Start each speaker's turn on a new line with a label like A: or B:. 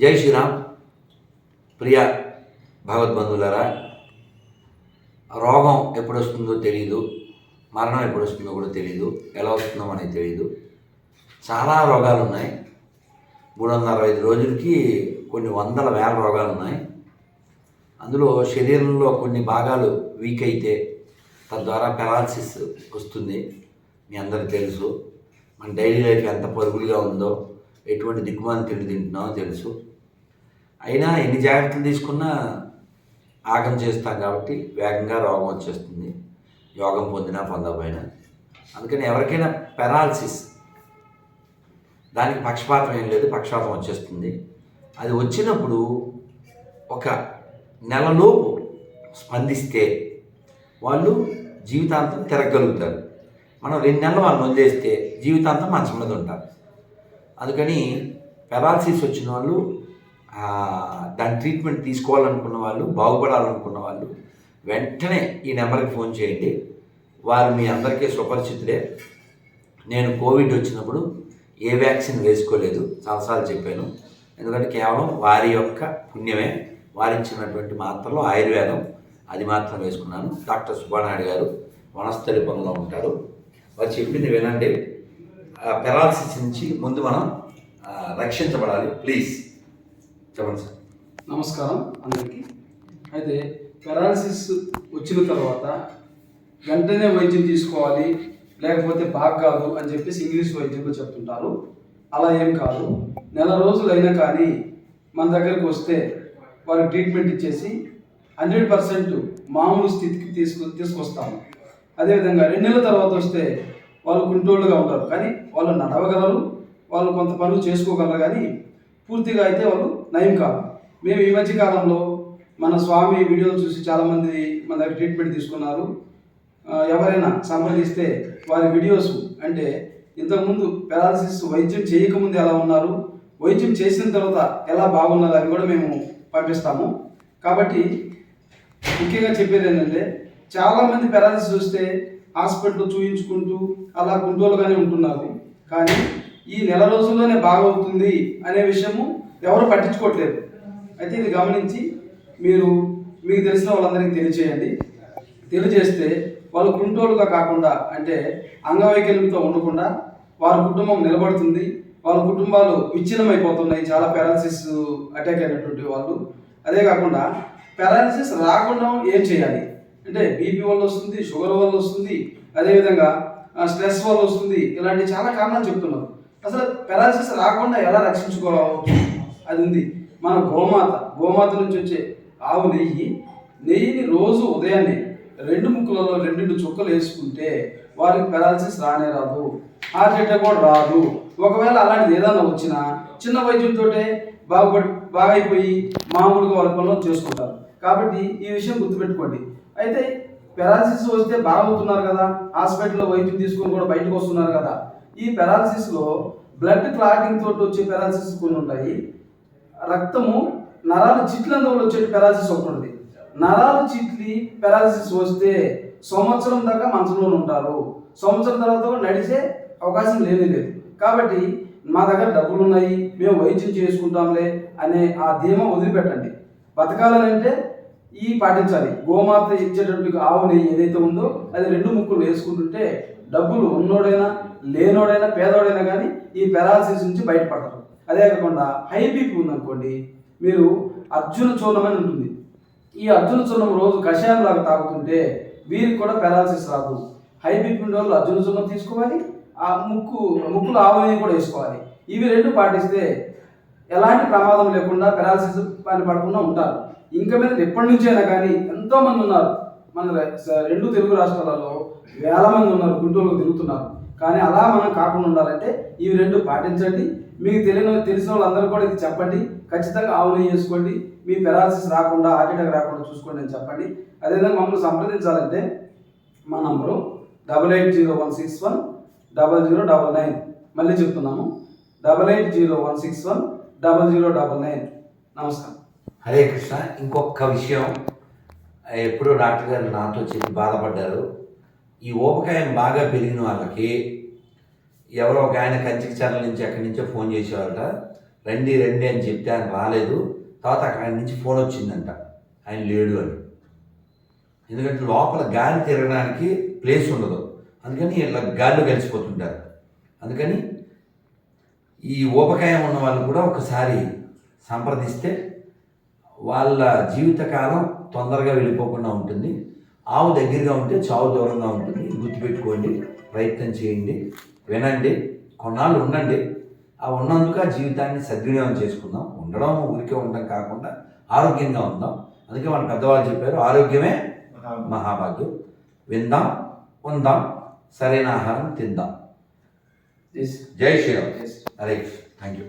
A: జై శ్రీరామ్. ప్రియ భగవద్బంధువులరా రోగం ఎప్పుడు వస్తుందో తెలియదు మరణం ఎప్పుడు వస్తుందో కూడా తెలియదు ఎలా వస్తుందో మనకి తెలియదు చాలా రోగాలు ఉన్నాయి మూడు వందల అరవై ఐదు రోజులకి కొన్ని వందల వేల రోగాలు ఉన్నాయి అందులో శరీరంలో కొన్ని భాగాలు వీక్ అయితే తద్వారా పెరాలసిస్ వస్తుంది. మీ అందరికీ తెలుసు. మన డైలీ లైఫ్ ఎంత పరుగులుగా ఉందో ఎటువంటి దిగ్గుమాన తిండి తింటున్నామో తెలుసు. అయినా ఎన్ని జాగ్రత్తలు తీసుకున్నా ఆగం చేస్తాం కాబట్టి వేగంగా రోగం వచ్చేస్తుంది. యోగం పొందినా పొందకపోయినా. అందుకని ఎవరికైనా పెరాలసిస్ దానికి పక్షపాతం ఏం లేదు పక్షపాతం వచ్చేస్తుంది. అది వచ్చినప్పుడు ఒక నెలలోపు స్పందిస్తే వాళ్ళు జీవితాంతం తిరగలుగుతారు మనం రెండు నెలలు వాళ్ళని వదిలేస్తే జీవితాంతం మంచం మీద ఉంటారు. అందుకని పెరాలసిస్ వచ్చిన వాళ్ళు దాని ట్రీట్మెంట్ తీసుకోవాలనుకున్న వాళ్ళు బాగుపడాలనుకున్న వాళ్ళు వెంటనే ఈ నెంబర్కి ఫోన్ చేయండి. వారు మీ అందరికీ సుపరిచితులే నేను కోవిడ్ వచ్చినప్పుడు ఏ వ్యాక్సిన్ వేసుకోలేదు. చాలాసార్లు చెప్పాను. ఎందుకంటే కేవలం వారి యొక్క పుణ్యమే. వారిచ్చినటువంటి మాత్రలో ఆయుర్వేదం. అది మాత్రం వేసుకున్నాను. డాక్టర్ సుబ్బానాయుడు గారు వనస్థలి పనులో ఉంటారు. వారు చెప్పింది వినండి. పెరాలసిస్ నుంచి ముందు మనం రక్షించబడాలి. ప్లీజ్. చెప్పండి సార్.
B: నమస్కారం అందరికీ. అయితే పెరాలసిస్ వచ్చిన తర్వాత వెంటనే వైద్యం తీసుకోవాలి లేకపోతే బాగా కాదు అని చెప్పేసి ఇంగ్లీష్ వైద్యంలో చెప్తుంటారు. అలా ఏం కాదు. నెల రోజులు అయినా కానీ మన దగ్గరికి వస్తే వారికి ట్రీట్మెంట్ ఇచ్చేసి హండ్రెడ్ పర్సెంట్ మామూలు స్థితికి తీసుకు తీసుకొస్తాము అదేవిధంగా రెండు నెలల తర్వాత వస్తే వాళ్ళు కుంటోళ్ళుగా ఉంటారు. కానీ వాళ్ళు నడవగలరు వాళ్ళు కొంత పనులు చేసుకోగలరు కానీ పూర్తిగా అయితే వాళ్ళు నయం కాదు. మేము ఈ మధ్య కాలంలో మన స్వామి వీడియోలు చూసి చాలామంది మన దగ్గర ట్రీట్మెంట్ తీసుకున్నారు. ఎవరైనా సంప్రదిస్తే వారి వీడియోస్ అంటే ఇంతకుముందు పెరాలసిస్ వైద్యం చేయకముందు ఎలా ఉన్నారు వైద్యం చేసిన తర్వాత ఎలా బాగున్నారు అని కూడా మేము పంపిస్తాము. కాబట్టి ముఖ్యంగా చెప్పేది ఏంటంటే చాలామంది పెరాలసిస్ వస్తే హాస్పిటల్ చూయించుకుంటూ అలా గుంటూరుగానే ఉంటున్నారు. కానీ ఈ నెల రోజుల్లోనే బాగవుతుంది అనే విషయము ఎవరు పట్టించుకోవట్లేదు. అయితే ఇది గమనించి మీరు మీకు తెలిసిన వాళ్ళందరికీ తెలియచేయండి. తెలియజేస్తే వాళ్ళు కుంటోలుగా కాకుండా అంటే అంగవైకల్యంతో ఉండకుండా వారి కుటుంబం నిలబడుతుంది. వాళ్ళ కుటుంబాలు విచ్ఛిన్నమైపోతున్నాయి. చాలా పారాలసిస్ అటాక్ అయినటువంటి వాళ్ళు. అదే కాకుండా పారాలసిస్ రాకుండా ఏం చేయాలి? అంటే బీపీ వల్ల వస్తుంది షుగర్ వల్ల వస్తుంది అదేవిధంగా స్ట్రెస్ వల్ల వస్తుంది. ఇలాంటి చాలా కారణాలు చెప్తున్నారు. అసలు పెరాలసిస్ రాకుండా ఎలా రక్షించుకోవచ్చు అది ఉంది. మన గోమాత గోమాత నుంచి వచ్చే ఆవు నెయ్యి నెయ్యిని రోజు ఉదయాన్నే రెండు ముక్కలలో రెండు చుక్కలు వేసుకుంటే వారికి పెరాలసిస్ రానే రాదు. హార్ట్ అటాక్ కూడా రాదు. ఒకవేళ అలాంటిది ఏదైనా వచ్చినా చిన్న వైద్యంతో బాగుపడి బాగైపోయి మామూలుగా వాళ్ళ పనులు చేసుకుంటారు. కాబట్టి ఈ విషయం గుర్తుపెట్టుకోండి. అయితే పెరాలసిస్ వస్తే బాగవుతున్నారు కదా. హాస్పిటల్లో వైద్యం తీసుకొని కూడా బయటకు వస్తున్నారు కదా. ఈ పెరాలసిస్లో బ్లడ్ క్లాటింగ్ తోటి వచ్చే పెరాలసిస్ కొన్ని ఉంటాయి. రక్తము నరాలు చిట్లందువల్ల వచ్చే పెరాలసిస్ ఒకటి ఉంది నరాలు చిట్లి పెరాలసిస్ వస్తే సంవత్సరం దాకా మంచంలో ఉంటారు. సంవత్సరం తర్వాత నడిచే అవకాశం లేనే లేదు. కాబట్టి మా దగ్గర డబ్బులు ఉన్నాయి మేము వైద్యం చేసుకుంటాంలే అనే ఆ ధీమా వదిలిపెట్టండి. బతకాలనంటే ఈ పాటించాలి. గోమాత ఇచ్చేటటువంటి ఆవు నెయ్యి ఏదైతే ఉందో అది రెండు ముక్కులు వేసుకుంటుంటే డబ్బులు ఉన్నోడైనా లేనోడైనా పేదోడైనా కానీ ఈ పెరాలసిస్ నుంచి బయటపడతారు. అదే కాకుండా హై బీపీ ఉందనుకోండి మీరు అర్జున చూర్ణం అని ఉంటుంది. ఈ అర్జున చూర్ణం రోజు కషాయం లాగా తాగుతుంటే వీరికి కూడా పెరాలసిస్ రాదు. హై బీపీ ఉండే వాళ్ళు అర్జున చూర్ణం తీసుకోవాలి ఆ ముక్కు ముక్కులు ఆవుని కూడా వేసుకోవాలి. ఇవి రెండు పాటిస్తే ఎలాంటి ప్రమాదం లేకుండా పెరాలసిస్ పని పడకుండా ఉంటారు. ఇంకా మీద ఎప్పటి నుంచైనా కానీ ఎంతోమంది ఉన్నారు. మన రెండు తెలుగు రాష్ట్రాలలో వేల మంది ఉన్నారు గుంటూరులో తిరుగుతున్నారు. కానీ అలా మనం కాకుండా ఉండాలంటే ఇవి రెండు పాటించండి. మీకు తెలియని తెలిసిన వాళ్ళందరూ కూడా ఇది చెప్పండి. ఖచ్చితంగా ఆవులు చేసుకోండి మీ పెరాలసిస్ రాకుండా హార్ట్ రాకుండా చూసుకోండి అని చెప్పండి. అదేవిధంగా మమ్మల్ని సంప్రదించాలంటే మా number double eight zero one six one double zero double nine. మళ్ళీ చెప్తున్నాము double eight zero one six one double zero double nine. నమస్కారం.
A: హరే కృష్ణ ఇంకొక విషయం. ఎప్పుడో డాక్టర్ గారు నాతో చెప్పి బాధపడ్డారు. ఈ ఊపకాయం బాగా పెరిగిన వాళ్ళకి ఎవరో ఒక ఆయన కంచికి చర్ల నుంచి అక్కడి నుంచో ఫోన్ చేసేవారట రండి రండి అని చెప్తే ఆయన రాలేదు. తర్వాత అక్కడి నుంచి ఫోన్ వచ్చిందంట ఆయన లేడు అని. ఎందుకంటే లోపల గాలి తిరగడానికి ప్లేస్ ఉండదు. అందుకని ఇలా గాల్లో కలిసిపోతుంటారు. అందుకని ఈ ఊపకాయం ఉన్న వాళ్ళు కూడా ఒకసారి సంప్రదిస్తే వాళ్ళ జీవితకాలం తొందరగా వెళ్ళిపోకుండా ఉంటుంది. ఆవు దగ్గరగా ఉంటే చావు దూరంగా ఉంటుంది. గుర్తుపెట్టుకోండి ప్రయత్నం చేయండి వినండి కొన్నాళ్ళు ఉండండి. ఆ ఉన్నందుకు ఆ జీవితాన్ని సద్వినియోగం చేసుకుందాం. ఉండడం ఊరికే ఉండడం కాకుండా ఆరోగ్యంగా ఉందాం. అందుకే మన పెద్దవాళ్ళు చెప్పారు ఆరోగ్యమే మహాభాగ్యం. విందాం ఉందాం సరైన ఆహారం తిందాం. జై శ్రీరామ్. Hare thank you